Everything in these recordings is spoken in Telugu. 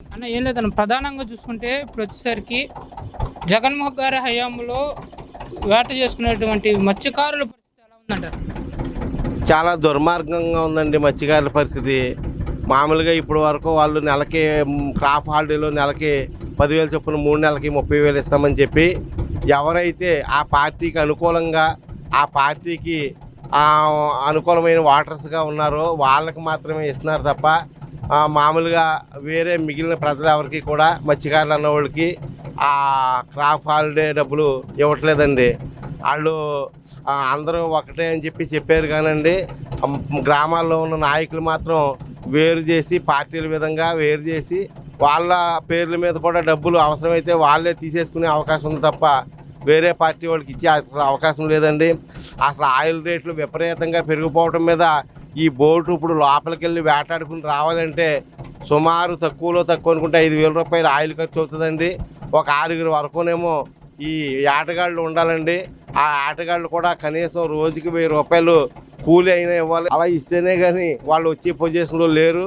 అన్న ఏం లేదన్న ప్రధానంగా చూసుకుంటే ప్రతిసారికి జగన్మోహన్ గారి హయాంలో వేట చేసుకునేటువంటి మత్స్యకారుల పరిస్థితి ఎలా ఉందంటారు? చాలా దుర్మార్గంగా ఉందండి మత్స్యకారుల పరిస్థితి. మామూలుగా ఇప్పుడు వరకు వాళ్ళు నెలకి క్రాఫ్ హాలిడేలో నెలకి పదివేలు చొప్పున మూడు నెలలకి ముప్పై వేలు ఇస్తామని చెప్పి ఎవరైతే ఆ పార్టీకి అనుకూలంగా ఆ పార్టీకి అనుకూలమైన వాటర్స్గా ఉన్నారో వాళ్ళకి మాత్రమే ఇస్తున్నారు తప్ప మామూలుగా వేరే మిగిలిన ప్రజలు ఎవరికి కూడా మత్స్యకారులు అన్న వాళ్ళకి ఆ క్రాప్ హాలిడే డబ్బులు ఇవ్వట్లేదండి. వాళ్ళు అందరూ ఒకటే అని చెప్పి చెప్పారు కానండి. గ్రామాల్లో ఉన్న నాయకులు మాత్రం వేరు చేసి పార్టీల విధంగా వేరు చేసి వాళ్ళ పేర్ల మీద కూడా డబ్బులు అవసరమైతే వాళ్ళే తీసేసుకునే అవకాశం ఉంది తప్ప వేరే పార్టీ వాళ్ళకి ఇచ్చే అసలు అవకాశం లేదండి. అసలు ఆయిల్ రేట్లు విపరీతంగా పెరిగిపోవటం మీద ఈ బోటు ఇప్పుడు లోపలికి వెళ్ళి వేటాడుకుని రావాలంటే సుమారు తక్కువలో తక్కువ అనుకుంటే ఐదు వేల రూపాయలు ఆయిల్ ఖర్చు అవుతుందండి. ఒక ఆరుగురు వరకునేమో ఈ ఆటగాళ్ళు ఉండాలండి. ఆ ఆటగాళ్ళు కూడా కనీసం రోజుకి వెయ్యి రూపాయలు కూలి అయినా ఇవ్వాలి. అలా ఇస్తేనే కానీ వాళ్ళు వచ్చే పొజిషన్లో లేరు.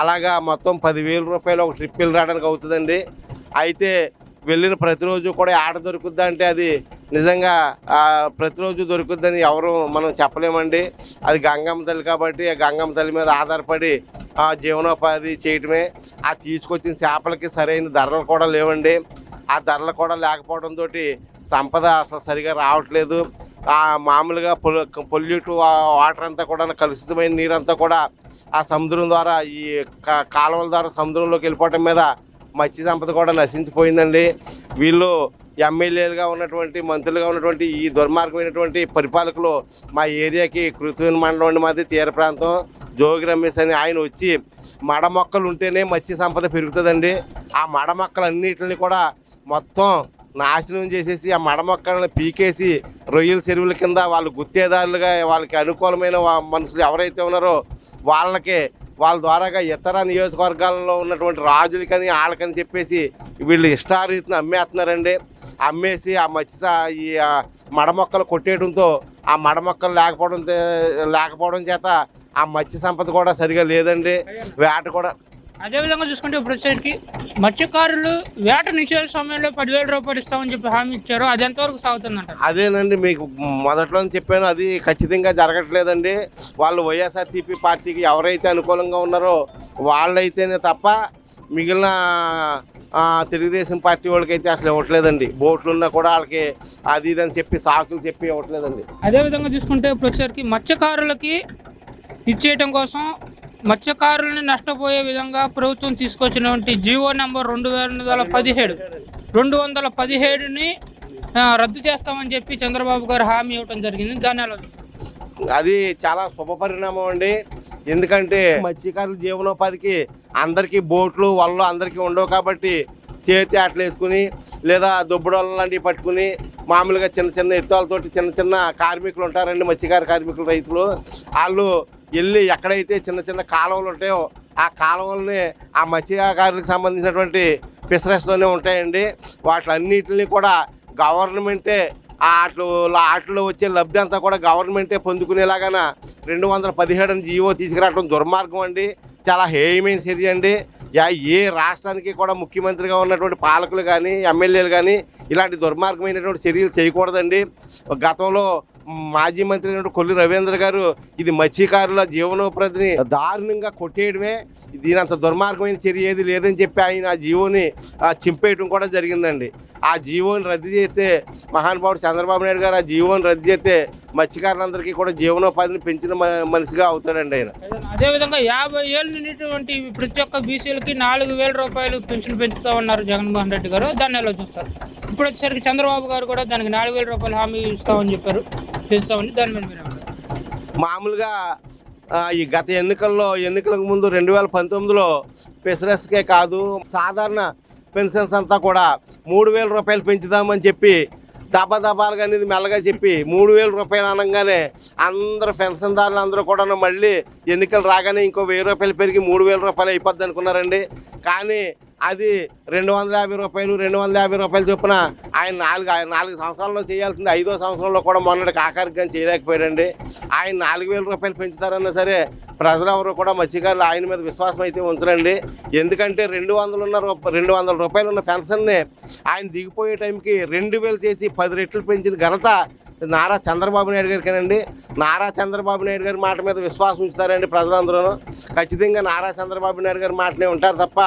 అలాగా మొత్తం పదివేల రూపాయలు ఒక ట్రిప్ వెళ్ళి రావడానికి అవుతుందండి. అయితే వెళ్ళిన ప్రతిరోజు కూడా ఆట దొరుకుద్దా అంటే అది నిజంగా ప్రతిరోజు దొరుకుద్దని ఎవరు మనం చెప్పలేమండి. అది గంగమ్మ తల్లి కాబట్టి ఆ గంగమ్మ తల్లి మీద ఆధారపడి జీవనోపాధి చేయటమే. ఆ తీసుకొచ్చిన చేపలకి సరైన ధరలు కూడా లేవండి. ఆ ధరలు కూడా లేకపోవడంతో సంపద అసలు సరిగా రావట్లేదు. మామూలుగా పొల్యూట్ వాటర్ అంతా కూడా కలుషితమైన నీరంతా కూడా ఆ సముద్రం ద్వారా ఈ కాలువల ద్వారా సముద్రంలోకి వెళ్ళిపోవటం మీద మత్స్య సంపద కూడా నశించిపోయిందండి. వీళ్ళు ఎమ్మెల్యేలుగా ఉన్నటువంటి మంత్రులుగా ఉన్నటువంటి ఈ దుర్మార్గమైనటువంటి పరిపాలకులు మా ఏరియాకి కృత్రిమ మండలం అండి మాది తీర ప్రాంతం. జోగి రమేష్ అని ఆయన వచ్చి మడ మొక్కలు ఉంటేనే మత్స్య సంపద పెరుగుతుందండి. ఆ మడ మొక్కలు అన్నిటిని కూడా మొత్తం నాశనం చేసేసి ఆ మడ మొక్కలను పీకేసి రొయ్యల చెరువుల కింద వాళ్ళు గుత్తేదారులుగా వాళ్ళకి అనుకూలమైన మనుషులు ఎవరైతే ఉన్నారో వాళ్ళకి వాళ్ళ ద్వారాగా ఇతర నియోజకవర్గాల్లో ఉన్నటువంటి రాజులకని వాళ్ళకని చెప్పేసి వీళ్ళు ఇష్టారీతిని అమ్మేస్తున్నారండి. అమ్మేసి ఆ మత్స్య ఈ మడ మొక్కలు కొట్టేయడంతో ఆ మడ మొక్కలు లేకపోవడం లేకపోవడం చేత ఆ మత్స్య సంపద కూడా సరిగా లేదండి. వేట కూడా అదేవిధంగా చూసుకుంటే ఇప్పుడు వచ్చేసరికి మత్స్యకారులు వేట నిషేధ సమయంలో పదివేల రూపాయలు ఇస్తామని చెప్పి హామీ ఇచ్చారు. అది ఎంతవరకు సాగుతుందంటారు? అదేనండి మీకు మొదట్లో చెప్పాను అది ఖచ్చితంగా జరగట్లేదండి. వాళ్ళు వైఎస్ఆర్సీపీ పార్టీకి ఎవరైతే అనుకూలంగా ఉన్నారో వాళ్ళైతేనే తప్ప మిగిలిన తెలుగుదేశం పార్టీ వాళ్ళకైతే అసలు ఇవ్వట్లేదండి. బోట్లు ఉన్నా కూడా వాళ్ళకి అది ఇది అని చెప్పి సాకులు చెప్పి ఇవ్వట్లేదండి. అదేవిధంగా చూసుకుంటే ఇప్పుడు వచ్చేసరికి మత్స్యకారులకి ఇచ్చేయటం కోసం మత్స్యకారులని నష్టపోయే విధంగా ప్రభుత్వం తీసుకొచ్చినటువంటి జీవో నెంబర్ రెండు వందల పదిహేడు రెండు వందల పదిహేడుని రద్దు చేస్తామని చెప్పి చంద్రబాబు గారు హామీ ఇవ్వడం జరిగింది. దాని అది చాలా శుభ పరిణామం అండి. ఎందుకంటే మత్స్యకారుల జీవనోపాధికి అందరికీ బోట్లు వలలు అందరికీ ఉండవు కాబట్టి చేతి ఆటలు వేసుకుని లేదా దుబ్బడోళ్ళ లాంటివి పట్టుకుని మామూలుగా చిన్న చిన్న ఎత్తులతోటి చిన్న చిన్న కార్మికులు ఉంటారండి మత్స్యకార కార్మికులు రైతులు. వాళ్ళు వెళ్ళి ఎక్కడైతే చిన్న చిన్న కాలువలు ఉంటాయో ఆ కాలువల్ని ఆ మత్స్యకారులకు సంబంధించినటువంటి ఫిషరీస్లోనే ఉంటాయండి. వాటిలన్నిటిని కూడా గవర్నమెంటే ఆ ఆటలు వచ్చే లబ్ధి అంతా కూడా గవర్నమెంటే పొందుకునేలాగాన రెండు వందల పదిహేడు జీవో తీసుకురావడం దుర్మార్గం అండి. చాలా హేయమైన చర్య అండి. యా ఏ రాష్ట్రానికి కూడా ముఖ్యమంత్రిగా ఉన్నటువంటి పాలకులు కానీ ఎమ్మెల్యేలు కానీ ఇలాంటి దుర్మార్గమైనటువంటి చర్యలు చేయకూడదండి. గతంలో మాజీ మంత్రి కొల్లి రవీంద్ర గారు ఇది మత్స్యకారుల జీవనోపాధిని దారుణంగా కొట్టేయడమే. దీని అంత దుర్మార్గమైన చర్య ఏది లేదని చెప్పి ఆయన ఆ జీవోని చింపేయడం కూడా జరిగిందండి. ఆ జీవోని రద్దు చేస్తే మహానుభావుడు చంద్రబాబు నాయుడు గారు ఆ జీవోని రద్దు చేస్తే మత్స్యకారులందరికీ కూడా జీవనోపాధిని పెంచిన మ- మనిషిగా అవుతాడండి ఆయన. అదేవిధంగా యాభై ఏళ్ళు నిండినటువంటి ప్రతి ఒక్క బీసీలకి నాలుగు వేల రూపాయలు పెన్షన్ పెంచుతా ఉన్నారు జగన్మోహన్ రెడ్డి గారు. దాన్ని ఎలా చూస్తారు? ఇప్పుడు వచ్చేసరికి చంద్రబాబు గారు కూడా దానికి నాలుగు వేల రూపాయలు హామీ ఇస్తామని చెప్పారు. చేస్తామని దాని మీద మామూలుగా ఈ గత ఎన్నికల్లో ఎన్నికలకు ముందు రెండు వేల పంతొమ్మిదిలో పెసరస్కే కాదు సాధారణ పెన్షన్స్ అంతా కూడా మూడు వేల రూపాయలు పెంచుదామని చెప్పి దబాదబాలుగా అనేది మెల్లగా చెప్పి మూడు వేల రూపాయలు అనగానే అందరు పెన్షన్దారులు అందరూ కూడా మళ్ళీ ఎన్నికలు రాగానే ఇంకో వెయ్యి రూపాయలు పెరిగి మూడు వేల రూపాయలు అయిపోద్ది అనుకున్నారండి. కానీ అది రెండు వందల యాభై రూపాయలు రెండు వందల యాభై రూపాయలు చొప్పున ఆయన నాలుగు ఆయన నాలుగు సంవత్సరాల్లో చేయాల్సింది ఐదో సంవత్సరంలో కూడా మొన్నటికి ఆఖరికం చేయలేకపోయాడండి. ఆయన నాలుగు వేల రూపాయలు పెంచుతారన్నా సరే ప్రజలెవరు కూడా మత్స్యకారులు ఆయన మీద విశ్వాసం అయితే ఉంచరండి. ఎందుకంటే రెండు వందలు ఉన్న రెండు వందల రూపాయలు ఉన్న పెన్షన్ని ఆయన దిగిపోయే టైంకి రెండు వేలు చేసి పది రెట్లు పెంచిన ఘనత నారా చంద్రబాబు నాయుడు గారికేనండి నారా చంద్రబాబు నాయుడు గారి మాట మీద విశ్వాసం ఉంచుతారండి ప్రజలందరూ ఖచ్చితంగా నారా చంద్రబాబు నాయుడు గారి మాటనే ఉంటారు తప్ప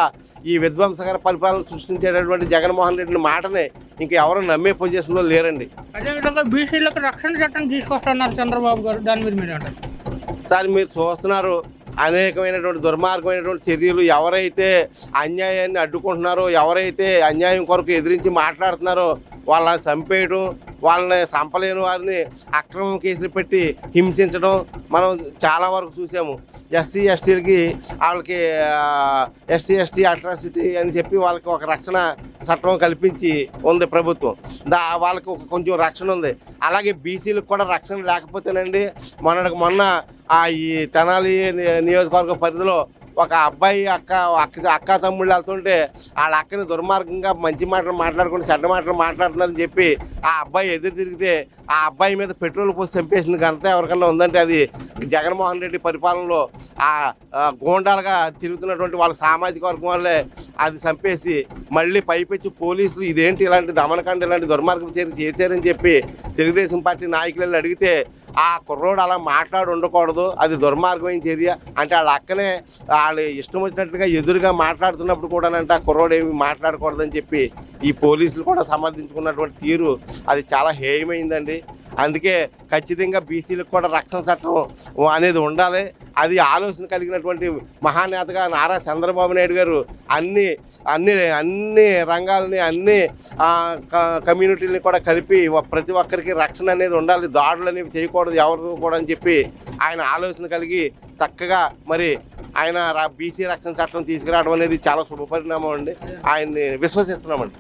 ఈ విధ్వంసకర పరిపాలన సృష్టించేటటువంటి జగన్మోహన్ రెడ్డి మాటని ఇంక ఎవరు నమ్మే పొజిషన్లో లేరండి. అదేవిధంగా బీసీలకు రక్షణ చట్టం తీసుకొస్తున్నారు చంద్రబాబు గారు. దాని మీద మీరు సార్ మీరు చూస్తున్నారు. అనేకమైనటువంటి దుర్మార్గమైనటువంటి చర్యలు ఎవరైతే అన్యాయాన్ని అడ్డుకుంటున్నారో ఎవరైతే అన్యాయం కొరకు ఎదిరించి మాట్లాడుతున్నారో వాళ్ళని చంపేయడం వాళ్ళని చంపలేని వారిని అక్రమం కేసులు పెట్టి హింసించడం మనం చాలా వరకు చూసాము. ఎస్సీ ఎస్టీలకి వాళ్ళకి ఎస్సీ ఎస్టీ అట్రాసిటీ అని చెప్పి వాళ్ళకి ఒక రక్షణ చట్టం కల్పించి ఉంది ప్రభుత్వం. దా వాళ్ళకి ఒక కొంచెం రక్షణ ఉంది. అలాగే బీసీలకు కూడా రక్షణ లేకపోతేనండి మొన్నటికి మొన్న ఈ తెనాలి నియోజకవర్గ పరిధిలో ఒక అబ్బాయి అక్క అక్క అక్క తమ్ముళ్ళు వెళ్తుంటే వాళ్ళ అక్కని దుర్మార్గంగా మంచి మాటలు మాట్లాడుకుంటే చెడ్డ మాటలు మాట్లాడుతున్నారని చెప్పి ఆ అబ్బాయి ఎదురు తిరిగితే ఆ అబ్బాయి మీద పెట్రోల్ పోసి చంపేసిన ఘనత ఎవరికన్నా ఉందంటే అది జగన్మోహన్ రెడ్డి పరిపాలనలో ఆ గోండాలుగా గూండాలుగా తిరుగుతున్నటువంటి వాళ్ళ సామాజిక వర్గం వాళ్ళే అది చంపేసి మళ్ళీ పైపెచ్చి పోలీసులు ఇదేంటి ఇలాంటి దమనకాండ ఇలాంటి దుర్మార్గం చర్య చేశారని చెప్పి తెలుగుదేశం పార్టీ నాయకులు అడిగితే ఆ కుర్రోడు అలా మాట్లాడి ఉండకూడదు అది దుర్మార్గమైన చర్య అంటే వాళ్ళ అక్కనే వాళ్ళు ఇష్టం వచ్చినట్లుగా ఎదురుగా మాట్లాడుతున్నప్పుడు కూడానంట కుర్రోడు ఏమి మాట్లాడకూడదని చెప్పి ఈ పోలీసులు కూడా సమర్థించుకున్నటువంటి తీరు అది చాలా హేయమైందండి. అందుకే ఖచ్చితంగా బీసీలకు కూడా రక్షణ చట్టం అనేది ఉండాలి. అది ఆలోచన కలిగినటువంటి మహానేతగా నారా చంద్రబాబు నాయుడు గారు అన్ని అన్ని అన్ని రంగాలని అన్ని క- కమ్యూనిటీలని కూడా కలిపి ప్రతి ఒక్కరికి రక్షణ అనేది ఉండాలి. దాడులు అనేవి చేయకూడదు ఎవరితో కూడా అని చెప్పి ఆయన ఆలోచన కలిగి చక్కగా మరి ఆయన బీసీ రక్షణ చట్టం తీసుకురావడం అనేది చాలా శుభపరిణామం అండి. ఆయన్ని విశ్వసిస్తున్నామండి.